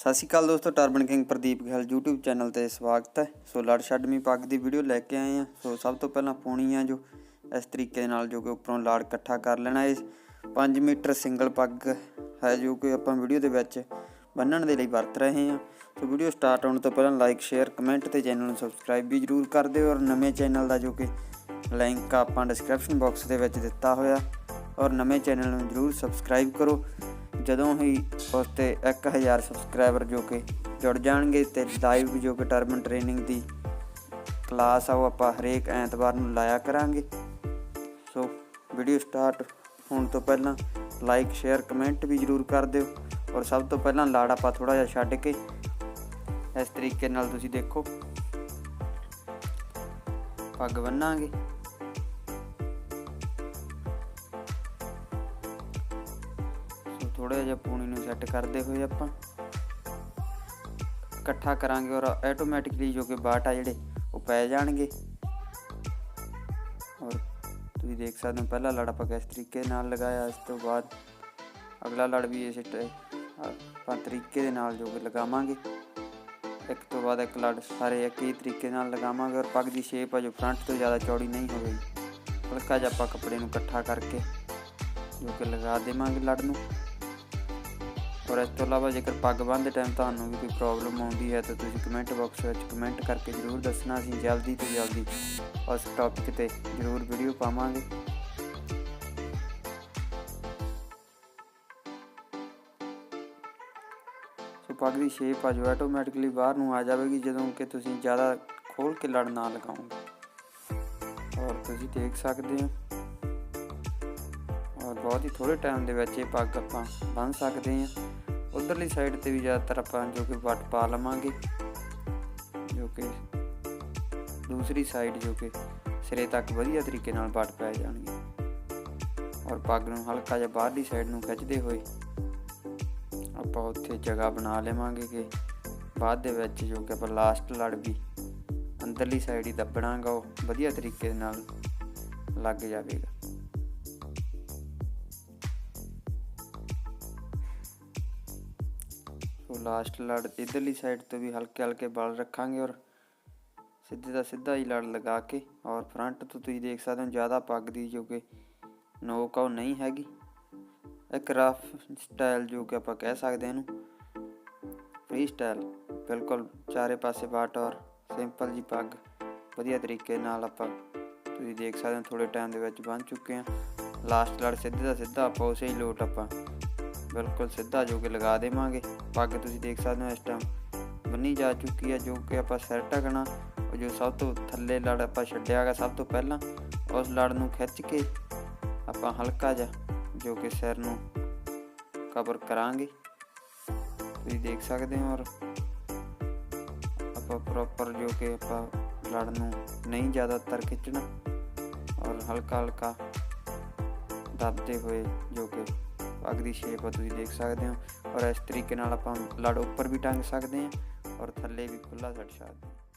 ਸਤਿ ਸ਼੍ਰੀ ਅਕਾਲ ਦੋਸਤੋ turban king Pradeep Gill YouTube channel ਤੇ ਸਵਾਗਤ ਹੈ। ਸੋ ਲੜ ਛੱਡਵੀਂ ਪੱਗ ਦੀ ਵੀਡੀਓ ਲੈ ਕੇ ਆਏ ਆ ਸੋ ਸਭ ਤੋਂ ਪਹਿਲਾਂ ਪੂਣੀ ਆ ਜੋ ਇਸ ਤਰੀਕੇ ਦੇ ਨਾਲ ਜੋ ਕਿ ਉੱਪਰੋਂ ਲਾੜ ਇਕੱਠਾ ਕਰ ਲੈਣਾ ਇਹ 5 ਮੀਟਰ ਸਿੰਗਲ ਪੱਗ ਹੈ ਜੋ ਕਿ ਆਪਾਂ ਵੀਡੀਓ ਦੇ ਵਿੱਚ ਬੰਨਣ ਦੇ ਲਈ ਵਰਤ ਰਹੇ ਹਾਂ। ਸੋ ਵੀਡੀਓ ਸਟਾਰਟ ਹੋਣ ਤੋਂ ਪਹਿਲਾਂ ਲਾਈਕ ਸ਼ੇਅਰ ਕਮੈਂਟ ਤੇ ਚੈਨਲ ਨੂੰ ਸਬਸਕ੍ਰਾਈਬ ਵੀ ਜਰੂਰ ਕਰ ਦਿਓ ਔਰ ਨਵੇਂ ਚੈਨਲ ਦਾ ਜੋ ਕਿ ਲਿੰਕ ਆਪਾਂ ਡਿਸਕ੍ਰਿਪਸ਼ਨ ਬਾਕਸ ਦੇ ਵਿੱਚ ਦਿੱਤਾ ਹੋਇਆ। ਔਰ ਨਵੇਂ ਚੈਨਲ ਨੂੰ ਜਰੂਰ ਸਬਸਕ੍ਰਾਈਬ ਕਰੋ। ਜਦੋਂ ਹੀ ਉਸ ਤੇ 1000 ਸਬਸਕ੍ਰਾਈਬਰ ਜੋ ਕਿ ਜੁੜ ਜਾਣਗੇ ਤੇ ਲਾਈਵ ਜੋ ਕਿ ਟਰਮਨ ਟ੍ਰੇਨਿੰਗ ਦੀ ਕਲਾਸ ਆ, ਉਹ ਆਪਾਂ ਹਰੇਕ ਐਤਵਾਰ ਨੂੰ ਲਾਇਆ ਕਰਾਂਗੇ। ਸੋ ਵੀਡੀਓ ਸਟਾਰਟ ਹੋਣ ਤੋਂ ਪਹਿਲਾਂ ਲਾਈਕ ਸ਼ੇਅਰ ਕਮੈਂਟ ਵੀ ਜਰੂਰ ਕਰ ਦਿਓ। ਔਰ ਸਭ ਤੋਂ ਪਹਿਲਾਂ ਲਾੜ ਆਪਾਂ ਥੋੜਾ ਜਿਹਾ ਛੱਡ ਕੇ ਇਸ ਤਰੀਕੇ ਨਾਲ ਤੁਸੀਂ ਦੇਖੋ। ਪੱਗ ਬੰਨਾਂਗੇ। ਥੋੜਾ ਜਿਹਾ ਪੂਣੀ ਨੂੰ ਸੈੱਟ ਕਰਦੇ ਹੋਏ ਆਪਾਂ। ਇਕੱਠਾ ਕਰਾਂਗੇ ਔਰ ਆਟੋਮੈਟਿਕਲੀ ਜੋ ਕਿ ਬਾਟ ਆ ਜਿਹੜੇ, ਉਹ ਪੈ ਜਾਣਗੇ। ਔਰ ਤੁਸੀਂ ਦੇਖ ਸਕਦੇ ਹੋ ਪਹਿਲਾ ਲੜ ਆਪਾਂ ਕਿਸ ਤਰੀਕੇ ਨਾਲ ਲਗਾਇਆ, ਇਸ ਤੋਂ ਬਾਅਦ ਅਗਲਾ ਲੜ ਵੀ ਇਸੇ ਆਪਾਂ ਤਰੀਕੇ ਦੇ ਨਾਲ ਜੋ ਕਿ ਲਗਾਵਾਂਗੇ। ਇੱਕ ਤੋਂ ਬਾਅਦ ਇੱਕ ਲੜ ਸਾਰੇ ਇੱਕ ਹੀ ਤਰੀਕੇ ਨਾਲ ਲਗਾਵਾਂਗੇ ਔਰ ਪੱਗ ਦੀ ਸ਼ੇਪ ਆ ਜੋ ਫਰੰਟ ਤੋਂ ਜ਼ਿਆਦਾ ਚੌੜੀ ਨਹੀਂ ਹੋਵੇਗੀ। ਹਲਕਾ ਜਿਹਾ ਆਪਾਂ ਕੱਪੜੇ ਨੂੰ ਇਕੱਠਾ ਕਰਕੇ ਜੋ ਕਿ ਲਗਾ ਦੇਵਾਂਗੇ ਲੜ ਨੂੰ। ਔਰ ਇਸ ਤੋਂ ਇਲਾਵਾ ਜੇਕਰ ਪੱਗ ਬੰਨ੍ਹਦੇ ਟਾਈਮ ਤੁਹਾਨੂੰ ਵੀ ਕੋਈ ਪ੍ਰੋਬਲਮ ਆਉਂਦੀ ਹੈ ਤਾਂ ਤੁਸੀਂ ਕਮੈਂਟ ਬਾਕਸ ਵਿੱਚ ਕਮੈਂਟ ਕਰਕੇ ਜ਼ਰੂਰ ਦੱਸਣਾ, ਅਸੀਂ ਜਲਦੀ ਤੋਂ ਜਲਦੀ ਉਸ ਟੌਪਿਕ ਤੇ ਜ਼ਰੂਰ ਵੀਡੀਓ ਪਾਵਾਂਗੇ। ਸੋ ਪੱਗ ਦੀ ਸ਼ੇਪ ਆ ਜੋ ਆਟੋਮੈਟਿਕਲੀ ਬਾਹਰ ਨੂੰ ਆ ਜਾਵੇਗੀ ਜਦੋਂ ਕਿ ਤੁਸੀਂ ਜ਼ਿਆਦਾ ਖੋਲ ਕੇ ਲੜ ਨਾ ਲਗਾਓਗੇ। ਔਰ ਤੁਸੀਂ ਦੇਖ ਸਕਦੇ ਹੋ। ਔਰ ਬਹੁਤ ਹੀ ਥੋੜੇ ਟਾਈਮ ਦੇ ਵਿੱਚ ਇਹ ਪੱਗ ਆਪਾਂ ਬੰਨ ਸਕਦੇ ਹਾਂ। ਉਧਰਲੀ ਸਾਈਡ ਤੇ ਵੀ ਜ਼ਿਆਦਾਤਰ ਆਪਾਂ ਜੋ ਕਿ ਵੱਟ ਪਾ ਲਵਾਂਗੇ, ਜੋ ਕਿ ਦੂਸਰੀ ਸਾਈਡ ਜੋ ਕਿ ਸਿਰੇ ਤੱਕ ਵਧੀਆ ਤਰੀਕੇ ਨਾਲ ਵੱਟ ਪੈ ਜਾਣਗੇ। ਔਰ ਪੱਗ ਨੂੰ ਹਲਕਾ ਜਿਹਾ ਬਾਹਰਲੀ ਸਾਈਡ ਨੂੰ ਖਿੱਚਦੇ ਹੋਏ ਆਪਾਂ ਉੱਥੇ ਜਗ੍ਹਾ ਬਣਾ ਲਵਾਂਗੇ ਕਿ ਬਾਅਦ ਦੇ ਵਿੱਚ ਜੋ ਕਿ ਆਪਾਂ ਲਾਸਟ ਲੜ ਵੀ ਅੰਦਰਲੀ ਸਾਈਡ ਹੀ ਦੱਬਣਾਗਾ, ਉਹ ਵਧੀਆ ਤਰੀਕੇ ਨਾਲ ਲੱਗ ਜਾਵੇਗਾ। ਸੋ ਲਾਸਟ ਲੜ ਇਧਰਲੀ ਸਾਈਡ ਤੋਂ ਵੀ ਹਲਕੇ ਹਲਕੇ ਬਲ ਰੱਖਾਂਗੇ ਔਰ ਸਿੱਧੇ ਦਾ ਸਿੱਧਾ ਹੀ ਲੜ ਲਗਾ ਕੇ ਔਰ ਫਰੰਟ ਤੋਂ ਤੁਸੀਂ ਦੇਖ ਸਕਦੇ ਹੋ ਜ਼ਿਆਦਾ ਪੱਗ ਦੀ ਜੋ ਕਿ ਨੋਕ ਆ ਉਹ ਨਹੀਂ ਹੈਗੀ। ਇੱਕ ਰਫ ਸਟਾਈਲ ਜੋ ਕਿ ਆਪਾਂ ਕਹਿ ਸਕਦੇ ਹਾਂ ਇਹਨੂੰ। ਫ੍ਰੀ ਸਟਾਈਲ ਬਿਲਕੁਲ ਚਾਰੇ ਪਾਸੇ ਬਾਟ ਔਰ ਸਿੰਪਲ ਜੀ ਪੱਗ। ਵਧੀਆ ਤਰੀਕੇ ਨਾਲ ਆਪਾਂ ਤੁਸੀਂ ਦੇਖ ਸਕਦੇ ਹੋ ਥੋੜੇ ਟਾਈਮ ਦੇ ਵਿੱਚ ਬਣ ਚੁੱਕੇ ਆ ਲਾਸਟ ਲੜ ਸਿੱਧੇ ਦਾ ਸਿੱਧਾ ਆਪਾਂ ਉਸੇ ਹੀ ਲੋਟ ਆਪਾਂ ਬਿਲਕੁਲ ਸਿੱਧਾ ਜੋ ਕਿ ਲਗਾ ਦੇਵਾਂਗੇ। ਪੱਗ ਤੁਸੀਂ ਦੇਖ ਸਕਦੇ ਹੋ ਇਸ ਟਾਈਮ ਬੰਨੀ ਜਾ ਚੁੱਕੀ ਹੈ ਜੋ ਕਿ ਆਪਾਂ ਸਿਰ ਢਕਣਾ ਜੋ ਸਭ ਤੋਂ ਥੱਲੇ ਲੜ ਆਪਾਂ ਛੱਡਿਆਗਾ ਸਭ ਤੋਂ ਪਹਿਲਾਂ, ਉਸ ਲੜ ਨੂੰ ਖਿੱਚ ਕੇ ਆਪਾਂ ਹਲਕਾ ਜਿਹਾ ਜੋ ਕਿ ਸਿਰ ਨੂੰ ਕਵਰ ਕਰਾਂਗੇ। ਤੁਸੀਂ ਦੇਖ ਸਕਦੇ ਹੋ ਔਰ ਆਪਾਂ ਪ੍ਰੋਪਰ ਜੋ ਕਿ ਆਪਾਂ ਲੜ ਨੂੰ ਨਹੀਂ ਜ਼ਿਆਦਾਤਰ ਖਿੱਚਣਾ ਔਰ ਹਲਕਾ ਹਲਕਾ ਦੱਬਦੇ ਹੋਏ ਜੋ ਕਿ ਪੱਗ ਦੀ ਸ਼ੇਪ ਤੁਸੀਂ ਦੇਖ ਸਕਦੇ ਹੋ। ਔਰ ਇਸ ਤਰੀਕੇ ਨਾਲ ਆਪਾਂ ਲੜ ਉੱਪਰ ਵੀ ਟੰਗ ਸਕਦੇ ਹਾਂ ਔਰ ਥੱਲੇ ਵੀ ਖੁੱਲਾ ਛੱਡ ਸਕਦੇ ਹਾਂ।